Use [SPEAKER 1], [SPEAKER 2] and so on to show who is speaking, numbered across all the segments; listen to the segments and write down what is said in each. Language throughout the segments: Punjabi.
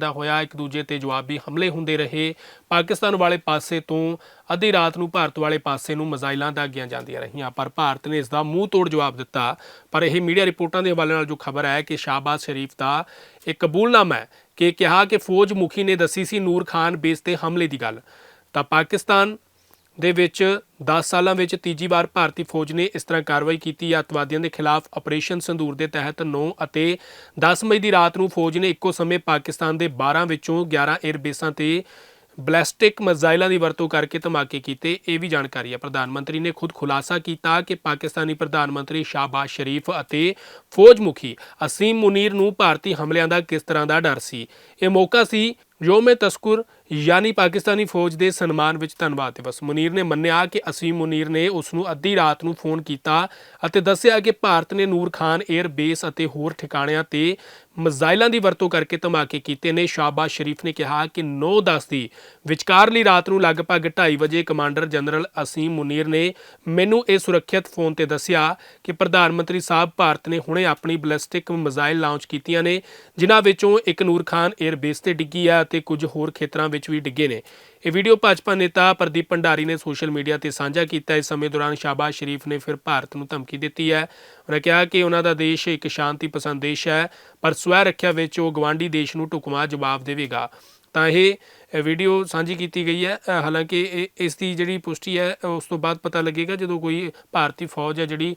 [SPEAKER 1] ਦਾ ਹੋਇਆ, ਇੱਕ ਦੂਜੇ ਤੇ ਜਵਾਬੀ ਹਮਲੇ ਹੁੰਦੇ ਰਹੇ। ਪਾਕਿਸਤਾਨ ਵਾਲੇ ਪਾਸੇ ਤੋਂ ਅੱਧੀ ਰਾਤ ਨੂੰ ਭਾਰਤ ਵਾਲੇ ਪਾਸੇ ਨੂੰ ਮਜ਼ਾਈਲਾਂ ਦਾਗੀਆਂ ਜਾਂਦੀਆਂ ਰਹੀਆਂ, ਪਰ ਭਾਰਤ ਨੇ ਇਸ ਦਾ ਮੂੰਹ ਤੋੜ ਜਵਾਬ ਦਿੱਤਾ। ਪਰ ਇਹ ਮੀਡੀਆ ਰਿਪੋਰਟਾਂ ਦੇ ਹਵਾਲੇ ਨਾਲ ਜੋ ਖਬਰ ਹੈ ਕਿ ਸ਼ਾਹਬਾਜ਼ ਸ਼ਰੀਫ ਦਾ ਇੱਕ ਕਬੂਲਨਾਮਾ ਹੈ ਕਿ ਕਿਹਾ ਕਿ ਫੌਜ ਮੁਖੀ ਨੇ ਦੱਸੀ ਸੀ ਨੂਰ ਖਾਨ ਬੇਸ ਤੇ ਹਮਲੇ ਦੀ ਗੱਲ। ਤਾਂ ਪਾਕਿਸਤਾਨ ਦੇ ਵਿੱਚ 10 ਸਾਲਾਂ ਵਿੱਚ ਤੀਜੀ ਵਾਰ ਭਾਰਤੀ ਫੌਜ ਨੇ ਇਸ ਤਰ੍ਹਾਂ ਕਾਰਵਾਈ ਕੀਤੀ। ਹੈ ਅੱਤਵਾਦੀਆਂ ਦੇ ਖਿਲਾਫ ਆਪਰੇਸ਼ਨ ਸੰਦੂਰ ਦੇ ਤਹਿਤ 9 ਅਤੇ 10 ਮਈ ਦੀ ਰਾਤ ਨੂੰ ਫੌਜ ਨੇ ਇੱਕੋ ਸਮੇਂ ਪਾਕਿਸਤਾਨ ਦੇ 12 ਵਿੱਚੋਂ 11 에ਅਰ ਬੇਸਾਂ ਤੇ ਬਲੈਸਟਿਕ ਮਿਜ਼ਾਈਲਾਂ ਦੀ ਵਰਤੋਂ ਕਰਕੇ ਧਮਾਕੇ ਕੀਤੇ। ਇਹ ਵੀ ਜਾਣਕਾਰੀ ਹੈ। ਪ੍ਰਧਾਨ ਮੰਤਰੀ ਨੇ ਖੁਦ ਖੁਲਾਸਾ ਕੀਤਾ ਕਿ ਪਾਕਿਸਤਾਨੀ ਪ੍ਰਧਾਨ ਮੰਤਰੀ ਸ਼ਾਹਬਾਜ਼ ਸ਼ਰੀਫ ਅਤੇ ਫੌਜ ਮੁਖੀ ਅਸੀਮ ਮੁਨੀਰ ਨੂੰ ਭਾਰਤੀ ਹਮਲਿਆਂ ਦਾ ਕਿਸ ਤਰ੍ਹਾਂ ਦਾ ਡਰ ਸੀ। ਇਹ ਮੌਕਾ ਸੀ ਯੋਮੇ ਤਸਕੁਰ ਯਾਨੀ ਪਾਕਿਸਤਾਨੀ ਫੌਜ ਦੇ ਸਨਮਾਨ ਵਿੱਚ ਧੰਨਵਾਦ ਦਿਵਸ। ਮੁਨੀਰ ਨੇ ਮੰਨਿਆ ਕਿ ਅਸੀਮ ਮੁਨੀਰ ਨੇ ਉਸ ਨੂੰ ਅੱਧੀ ਰਾਤ ਨੂੰ ਫੋਨ ਕੀਤਾ ਅਤੇ ਦੱਸਿਆ ਕਿ ਭਾਰਤ ਨੇ ਨੂਰ ਖਾਨ 에ਅਰ ਬੇਸ ਅਤੇ ਹੋਰ ਠਿਕਾਣਿਆਂ ਤੇ ਮਿਜ਼ਾਈਲਾਂ ਦੀ ਵਰਤੋਂ ਕਰਕੇ ਧਮਾਕੇ ਕੀਤੇ ਨੇ। ਸ਼ਾਹਬਾਜ਼ ਸ਼ਰੀਫ ਨੇ ਕਿਹਾ ਕਿ 9-10 ਦੀ ਵਿਚਕਾਰਲੀ ਰਾਤ ਨੂੰ ਲਗਭਗ 2:30 ਵਜੇ ਕਮਾਂਡਰ ਜਨਰਲ ਅਸੀਮ ਮੁਨੀਰ ਨੇ ਮੈਨੂੰ ਇਹ ਸੁਰੱਖਿਅਤ ਫੋਨ ਤੇ ਦੱਸਿਆ ਕਿ ਪ੍ਰਧਾਨ ਮੰਤਰੀ ਸਾਹਿਬ ਭਾਰਤ ਨੇ ਹੁਣੇ ਆਪਣੀ ਬਲਿਸਟਿਕ ਮਿਜ਼ਾਈਲ ਲਾਂਚ ਕੀਤੀਆਂ ਨੇ, ਜਿਨ੍ਹਾਂ ਵਿੱਚੋਂ ਇੱਕ ਨੂਰ ਖਾਨ 에ਅਰ ਬੇਸ ਤੇ ਡਿੱਗੀ ਹੈ ਅਤੇ ਕੁਝ ਹੋਰ ਖੇਤਰਾਂ ਵਿੱਚ ਵੀ ਡਿੱਗੇ ਨੇ। ਇਹ ਵੀਡੀਓ ਭਾਜਪਾ ਨੇਤਾ ਪ੍ਰਦੀਪ ਭੰਡਾਰੀ ਨੇ ਸੋਸ਼ਲ ਮੀਡੀਆ ਤੇ ਸਾਂਝਾ ਕੀਤਾ। ਇਸ ਸਮੇਂ ਦੌਰਾਨ ਸ਼ਾਹਬਾਜ਼ ਸ਼ਰੀਫ ਨੇ ਫਿਰ ਭਾਰਤ ਨੂੰ ਧਮਕੀ ਦਿੱਤੀ ਹੈ। ਉਹਨਾਂ ਕਿਹਾ ਕਿ ਉਹਨਾਂ ਦਾ ਦੇਸ਼ ਇੱਕ ਸ਼ਾਂਤੀ ਪਸੰਦ ਦੇਸ਼ ਹੈ, ਪਰ ਸਵੈ ਰੱਖਿਆ ਵਿੱਚ ਉਹ ਗਵਾਂਢੀ ਦੇਸ਼ ਨੂੰ ਢੁਕਵਾਂ ਜਵਾਬ ਦੇਵੇਗਾ। ਤਾਂ ਇਹ ਵੀਡੀਓ ਸਾਂਝੀ ਕੀਤੀ ਗਈ ਹੈ। ਹਾਲਾਂਕਿ ਇਹ- ਇਸ ਦੀ ਜਿਹੜੀ ਪੁਸ਼ਟੀ ਹੈ ਉਸ ਤੋਂ ਬਾਅਦ ਪਤਾ ਲੱਗੇਗਾ ਜਦੋਂ ਕੋਈ ਭਾਰਤੀ ਫੌਜ ਹੈ ਜਿਹੜੀ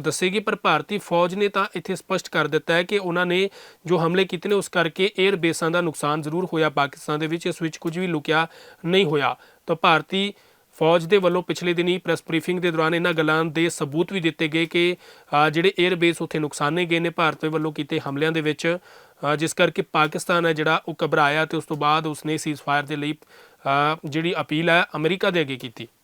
[SPEAKER 1] ਦੱਸੇਗੀ। ਪਰ ਭਾਰਤੀ ਫੌਜ ਨੇ ਤਾਂ ਇੱਥੇ ਸਪਸ਼ਟ ਕਰ ਦਿੱਤਾ ਹੈ ਕਿ ਉਹਨਾਂ ਨੇ ਜੋ ਹਮਲੇ ਕੀਤੇ ਨੇ, ਉਸ ਕਰਕੇ 에ਅਰ ਬੇਸਾਂ ਦਾ ਨੁਕਸਾਨ ਜ਼ਰੂਰ ਹੋਇਆ। ਪਾਕਿਸਤਾਨ ਦੇ ਵਿੱਚ ਇਸ ਵਿੱਚ ਕੁਝ ਵੀ ਲੁਕਿਆ ਨਹੀਂ ਹੋਇਆ। ਤਾਂ ਭਾਰਤੀ ਫੌਜ ਦੇ ਵੱਲੋਂ ਪਿਛਲੇ ਦਿਨੀ ਪ੍ਰੈਸ ਬਰੀਫਿੰਗ ਦੇ ਦੌਰਾਨ ਇਹਨਾਂ ਗੱਲਾਂ ਦੇ ਸਬੂਤ ਵੀ ਦਿੱਤੇ ਗਏ ਕਿ ਜਿਹੜੇ 에ਅਰ ਬੇਸ ਉੱਥੇ ਨੁਕਸਾਨੇ ਗਏ ਨੇ, ਭਾਰਤ ਦੇ ਵੱਲੋਂ ਕੀਤੇ ਹਮਲਿਆਂ ਦੇ ਵਿੱਚ ਜਿਸ ਕਰਕੇ ਪਾਕਿਸਤਾਨ ਹੈ ਜਿਹੜਾ, ਉਹ ਘਬਰਾਇਆ ਤੇ ਉਸ ਤੋਂ ਬਾਅਦ ਉਸਨੇ ਸੀਜ਼ਫਾਇਰ ਦੇ ਲਈ ਜਿਹੜੀ ਅਪੀਲ ਹੈ ਅਮਰੀਕਾ ਦੇ ਅੱਗੇ ਕੀਤੀ।